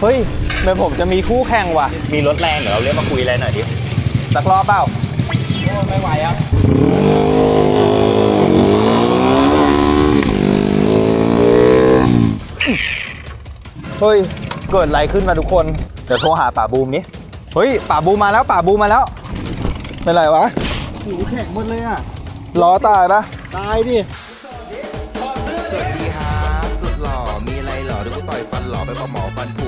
เฮ้ยเหมือนผมจะมีคู่แข่งว่ะ มีรถแรงเดี๋ยวเราเรียกมาคุยอะไรหน่อยดิสักรอบเปล่าไม่ไหวครับเฮ้ย เกิดอะไรขึ้นมาทุกคน เดี๋ยวโทรหาป่าบูมนี้เฮ้ย ป่าบูมมาแล้วป่าบูมมาแล้ว เป็นไรวะหูแข็งหมดเลยอะ ล้อตายปะตายดิ สวัสดีครับสุดหล่อ มีอะไรหล่อเดี๋ยวกูต่อยฟันหล่อไปบอกหมอฟันผุ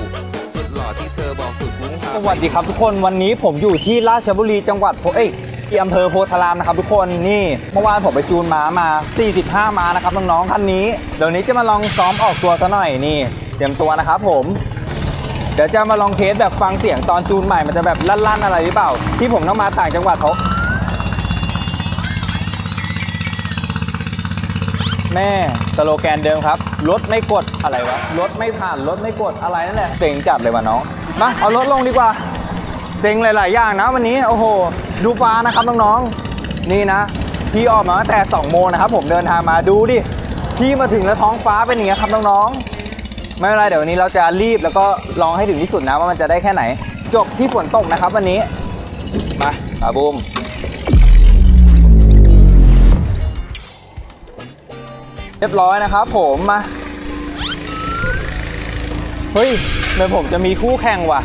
สวัสดีครับทุกคนวันนี้ผมอยู่ที่ราชบุรีจังหวัดโพเอ้ยที่อำเภอโพธารามนะครับทุกคนนี่เมื่อวานผมไปจูนม้ามา 45 ม้านะครับน้องๆคันนี้เดี๋ยวนี้จะมาลองซ้อมออกตัวซะหน่อยนี่เตรียมตัวนะครับผมเดี๋ยวจะมาลองเทสแบบฟังเสียงตอนจูนใหม่มันจะแบบลั่นๆอะไรหรือเปล่า ที่ผมต้องมาต่างจังหวัดเขาแม่สโลแกนเดิมครับรถไม่กดอะไรวะรถไม่ผ่านรถไม่กดอะไรนั่นแหละเซ็งจัดเลยว่ะน้อง มาเอารถลงดีกว่า เซ็งหลาย ๆ อย่างนะวันนี้ โอ้โห ดูฟ้านะครับน้อง ๆ นี่นะ พี่ออกมาตั้งแต่2โมงนะครับผมเดินทางมาดูดิ พี่มาถึงแล้วท้องฟ้าเป็นอย่างนี้ครับน้อง ๆ ไม่เป็นไรเดี๋ยววันนี้เราจะรีบแล้วก็ลองให้ถึงที่สุดนะว่ามันจะได้แค่ไหน จบที่ฝนตกนะครับวันนี้ มาอาบูมเรียบร้อยนะครับผมมา เฮ้ยเมือผมจะมีคู่แข่งว่ะ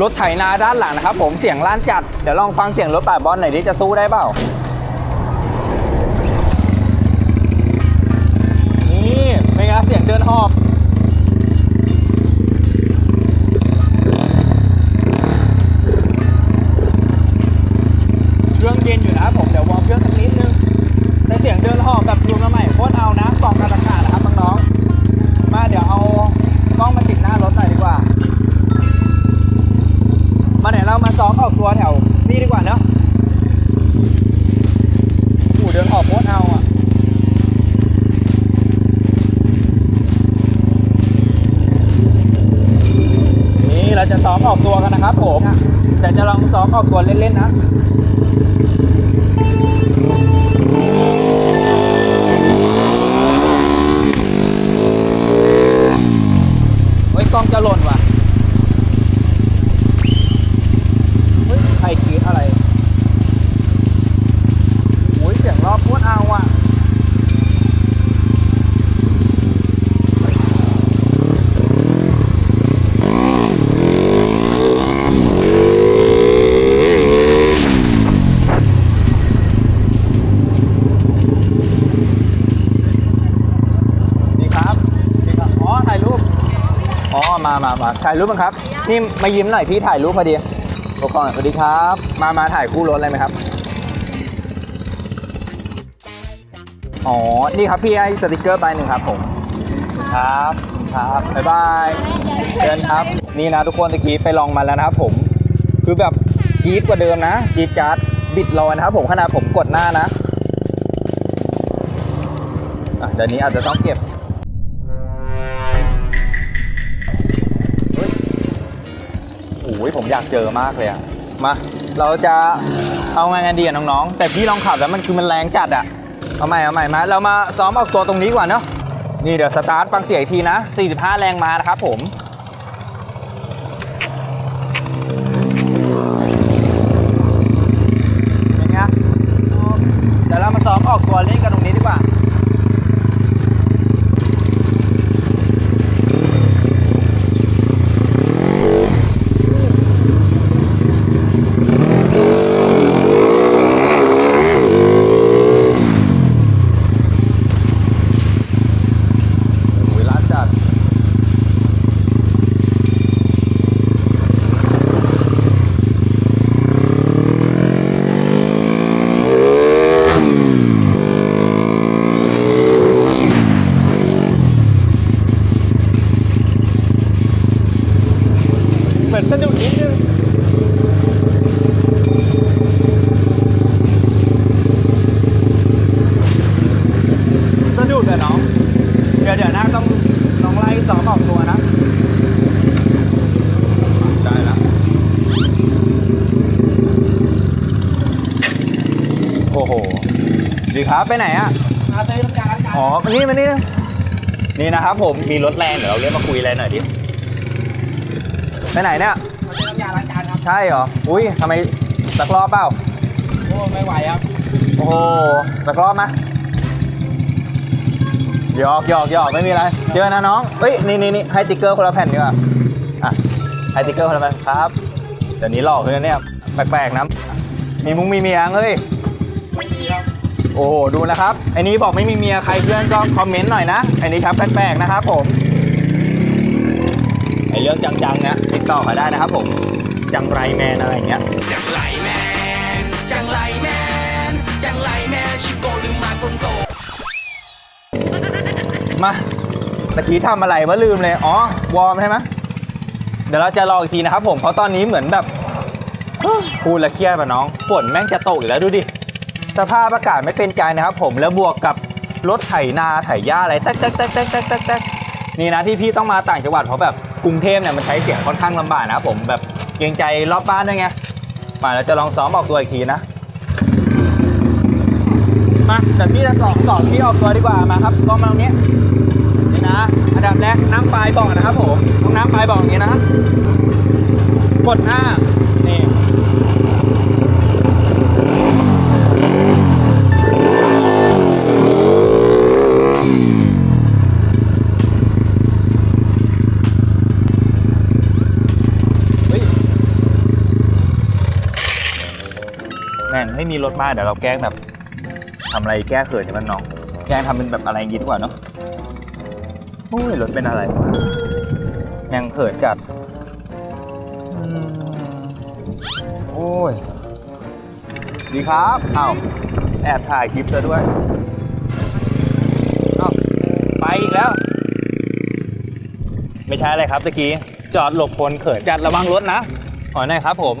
รถไถนาด้านหลังนะครับ ผมเสียงล้านจัด เดี๋ยวลองฟังเสียงรถป่าบอลหน่อยดิจะสู้ได้เปล่า นี่เป็นไงเสียงเดินหอบ เครื่องเย็นอยู่นะครับผมเดี๋ยววอร์มเครื่องสักนิดนึงแต่เสียงเดินหอบแบบรวมมาใหม่โคตรเอานะกล่องการตะขานะครับน้องๆมาเดี๋ยวเอากล้องมาติดหน้ารถหน่อยดีกว่า มาไหนเรามาซ้อมออกตัวแถวนี่ดีกว่าเนอะอูเดินหอบโคตรเอาอะ นี่เราจะซ้ อมออกตัวกันนะครับผม แต่จะลองซ้อมออกตัวเล่น ๆ นะเฮ้ยกล้องจะหล่นว่ะ มามามาถ่ายรูปมั้งครับ นี่มายิ้มหน่อยพี่ถ่ายรูปพอดีโอ้กล้องหน่อยสวัสดีครับ มามาถ่ายคู่รถอะไรไหมครับ อ๋อ นี่ครับพี่ให้สติกเกอร์ใบหนึ่งครับผมครับครับบ๊ายบายเดินครับ นี่นะทุกคนตะกี้ไปลองมาแล้วนะครับผม คือแบบจี๊ดกว่าเดิมนะ จี๊ดจัดบิดลอยนะครับผมขนาดผมกดหน้านะอะเดี๋ยวนี้อาจจะต้องเก็บ ผมอยากเจอมากเลยอะมา เราจะเอาไงกันดีอะน้องๆ แต่พี่ลองขับแล้วมันคือมันแรงจัดอะเอาใหม่เอาใหม่มา เรามาซ้อมออกตัวตรงนี้ก่อนเนาะ นี่เดี๋ยวสตาร์ทฟังเสียงอีกทีนะ 45 แรงมานะครับผม ครับไปไหนอะมาเต้นการกันอ๋อมานี่มานี่นี่นะครับผมมีรถแรงเดี๋ยวเราเรียกมาคุยอะไรหน่อยดิไปไหนเนี่ยเขาใช้น้ำยาล้างจานครับใช่เหรออุ้ยทำไมสักรอบเปล่าโอ้ไม่ไหวครับโอ้โหสักรอบนะหยอกหยอกหยอกไม่มีอะไรเจอนะน้องเฮ้ยนี่นี่นี่ให้ติ๊กเกอร์คนละแผ่นดีกว่าอะให้ติ๊กเกอร์คนละแผ่นครับเดี๋ยวนี้หลอกขึ้นนะเนี่ยแปลกๆนะมีมุ้งมีเมียยังเฮ้ย ไม่มีครับ โอ้โหดูนะครับไอ้นี้บอกไม่มีเมียใครเพื่อนก็คอมเมนต์หน่อยนะไอ้นี้ครับแปลกๆนะครับผมไอ้เรื่องจังๆเนี่ยติดต่อมาได้นะครับผมจังไรแมนอะไรอย่างเงี้ยจังไรแมนจังไรแมนจังไรแมนชิโกลืมมาคนโตมาตะกี้ทำอะไรวะลืมเลยอ๋อวอร์มใช่ไหมเดี๋ยวเราจะรออีกทีนะครับผมเพราะตอนนี้เหมือนแบบพูดและเครียดป่ะน้องฝนแม่งจะตกอีกแล้วดูดิ สภาพอากาศไม่เป็นใจนะครับผมแล้วบวกกับรถไถนาไถหญ้าอะไรแต๊กแต๊กแต๊กแต๊กแต๊กแต๊กนี่นะที่พี่ต้องมาต่างจังหวัดเพราะแบบกรุงเทพเนี่ยมันใช้เสียงค่อนข้างลำบากนะครับผมแบบเกรงใจรอบบ้านด้วยไงมาแล้วจะลองซ้อมออกตัวอีกทีนะมาเดี๋ยวพี่จะสอนสอนพี่ออกตัวดีกว่ามาครับกล้องมาตรงนี้นี่นะอันดับแรกน้ำปลายบอกนะครับผมต้องน้ำปลายบอกอย่างนี้นะกดหน้านี่ รถมากเดี๋ยวเราแกล้งแบบทำอะไรแก้เขินใช่ไหมน้องแกล้งทำเป็นแบบอะไรอย่างงี้ดีกว่าเนาะโอ้ยรถเป็นอะไรวะแมงเขินจัดอืมโอ้ยดีครับอ้าวแอบถ่ายคลิปเธอด้วยอ้าวไปอีกแล้ว ไม่ใช่อะไรครับตะกี้จอดหลบคนเขินจัดระวังรถนะขอหน่อยครับผม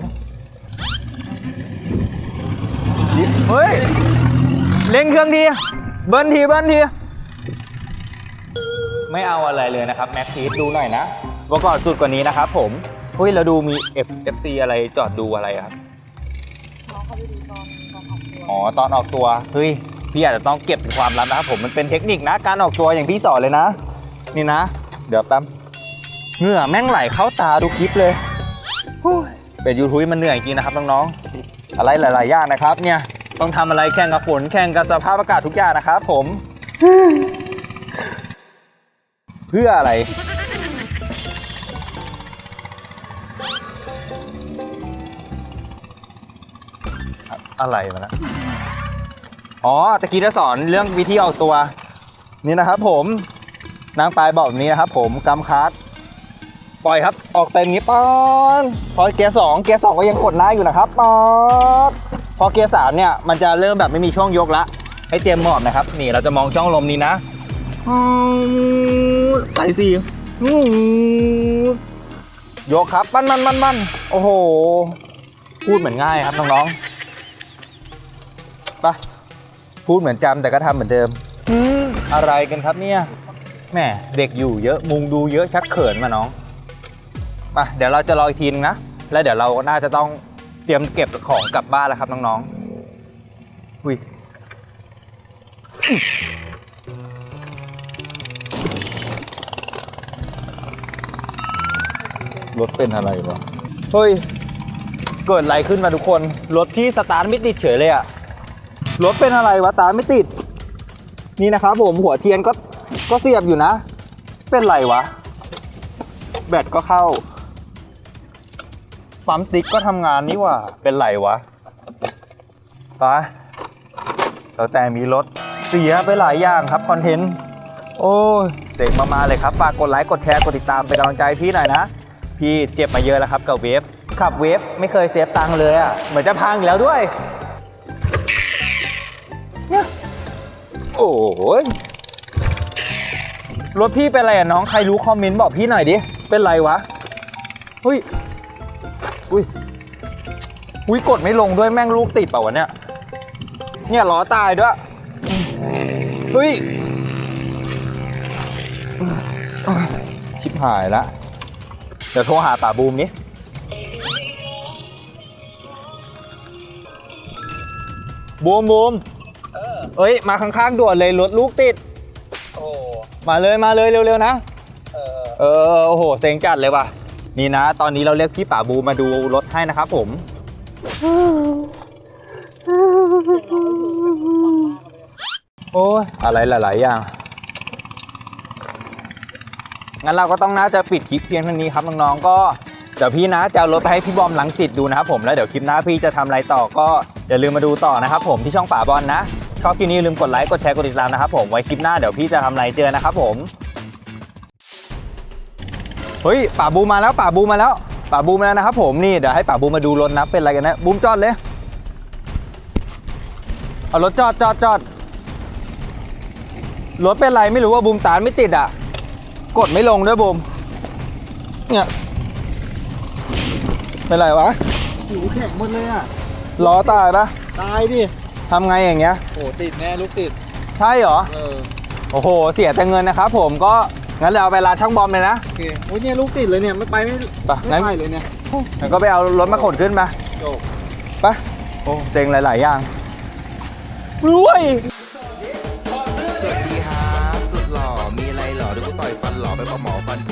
เฮ้ย เร่งเครื่องดี เบิ้ลทีเบิ้ลที ไม่เอาอะไรเลยนะครับ แม็กซีดูหน่อยนะว่าก่อนสุดกว่านี้นะครับผมเฮ้ยเราดูมี F FC อะไรจอดดูอะไรครับน้องเขาไปดูตอนตอนออกตัวอ๋อตอนออกตัวเฮ้ยพี่อาจจะต้องเก็บเป็นความลับนะครับผมมันเป็นเทคนิคนะการออกตัวอย่างพี่สอนเลยนะ นี่นะ เดี๋ยวแป๊บเหงื่อแม่งไหลเข้าตาดูคลิปเลยฮู้ยเป็นยูทูบมันเหนื่อยจริงนะครับน้องๆ อะไรหลาย ๆ อย่างนะครับ เนี่ยต้องทำอะไรแข่งกับฝนแข่งกับสภาพอากาศทุกอย่างนะครับผม เพื่ออะไร อะไรวะนะอ๋อตะกี้จะสอนเรื่องวิธีออกตัว นี่นะครับผมนางปลายบอกแบบนี้นะครับผมกำคัดปล่อยครับ ออกเต็มนี้ปอนพอเกียร์สองเกียร์สองก็ยังกดหน้าอยู่นะครับปอนพอเกียร์สามเนี่ยมันจะเริ่มแบบไม่มีช่องยกละให้เตรียมหมอบนะครับ นี่เราจะมองช่องลมนี้นะใส่สี่ยกครับปั้นมันมันมันโอ้โห พูดเหมือนง่ายครับน้องๆไปพูดเหมือนจำแต่ก็ทำเหมือนเดิมอือะไรกันครับเนี่ยแหมเด็กอยู่เยอะมุงดูเยอะชักเขินมาน้อง ไปเดี๋ยวเราจะรออีกทีนึงนะ แล้วเดี๋ยวเราน่าจะต้องเตรียมเก็บของกลับบ้านแล้วครับน้องๆอุ้ยรถเป็นอะไรวะ เฮ้ย เกิดอะไรขึ้นมาทุกคน รถพี่สตาร์ทไม่ติดเฉยเลยอะรถเป็นอะไรวะ สตาร์ทไม่ติด นี่นะครับผมหัวเทียนก็ก็เสียบอยู่นะ เป็นไรวะ แบตก็เข้า ปั๊มติ๊กก็ทำงานนี่ว่า เป็นไรวะไปแล้วแต่มีรถเสียไปหลายอย่างครับคอนเทนต์ โอ้ยเจ๋งมากๆเลยครับ ฝากกดไลค์ กดแชร์ กดติดตามเป็นกำลังใจพี่หน่อยนะ พี่เจ็บมาเยอะแล้วครับกับเวฟ ขับเวฟไม่เคยเซฟตังค์เลยอะ เหมือนจะพังอีกแล้วด้วย เนี่ยโอ้ยรถพี่เป็นอะไรอะน้อง ใครรู้คอมเมนต์บอกพี่หน่อยดิ เป็นไรวะ เฮ้ย อุ้ยอุ้ยกดไม่ลงด้วยแม่งลูกติดเปล่าวะเนี่ย เนี่ยล้อตายด้วยเฮ้ยชิบหายละเดี๋ยวโทรหาป่าบูมนี้บูมบูมเอ้ย มาข้างๆด่วนเลยรถลูกติด โอ้ มาเลยมาเลยเร็วๆนะ เออโอ้โห เซ็งจัดเลยว่ะ นี่นะ ตอนนี้เราเรียกพี่ป่าบูมาดูรถให้นะครับผม โอ้ยอะไรหลาย ๆ อย่าง งั้นเราก็ต้องน่าจะปิดคลิปเพียงเท่านี้ครับน้อง ๆ ก็เดี๋ยวพี่นะจะเอารถไปให้พี่บอมหลังสิทธิ์ดูนะครับผมแล้วเดี๋ยวคลิปหน้าพี่จะทำอะไรต่อก็อย่าลืมมาดูต่อนะครับผมที่ช่องป่าบอลนะ ชอบคลิปนี้อย่าลืมกดไลค์กดแชร์กดติดตามนะครับผมไว้คลิปหน้าเดี๋ยวพี่จะทำอะไรเจอนะครับผม เฮ้ยป่าบูมาแล้วป่าบูมาแล้วป่าบูมาแล้วนะครับผมนี่เดี๋ยวให้ป่าบูมาดูรถนะเป็นอะไรกันนะบูมจอดเลยเอารถจอดจอดจอดรถเป็นไรไม่รู้ว่าบูมตานไม่ติดอะ กดไม่ลงด้วยบูมเนี่ยเป็นไรวะผิวแข็งหมดเลยอะล้อตายปะตายดิทำไงอย่างเงี้ยโอ้ติดแน่ลูกติดใช่เหรอ เออ โอ้โห เสียแต่เงินนะครับผมก็ งั้นเราเอาไปร้านช่างบอมเลยนะโอเคโอ้ยเนี่ยลูกติดเลยเนี่ยไม่ไปไม่ไปงั้ไม่นไปเลยเนี่ยงั้นก็ไปเอารถมาขนขึ้นมาจบไปโอ้เซ็งหลาย ๆ อย่างรวยสวัสดีครับสุดหล่อมีอะไรหล่อเดี๋ยวกูต่อยฟันหล่อไปปะหมอฟันผุ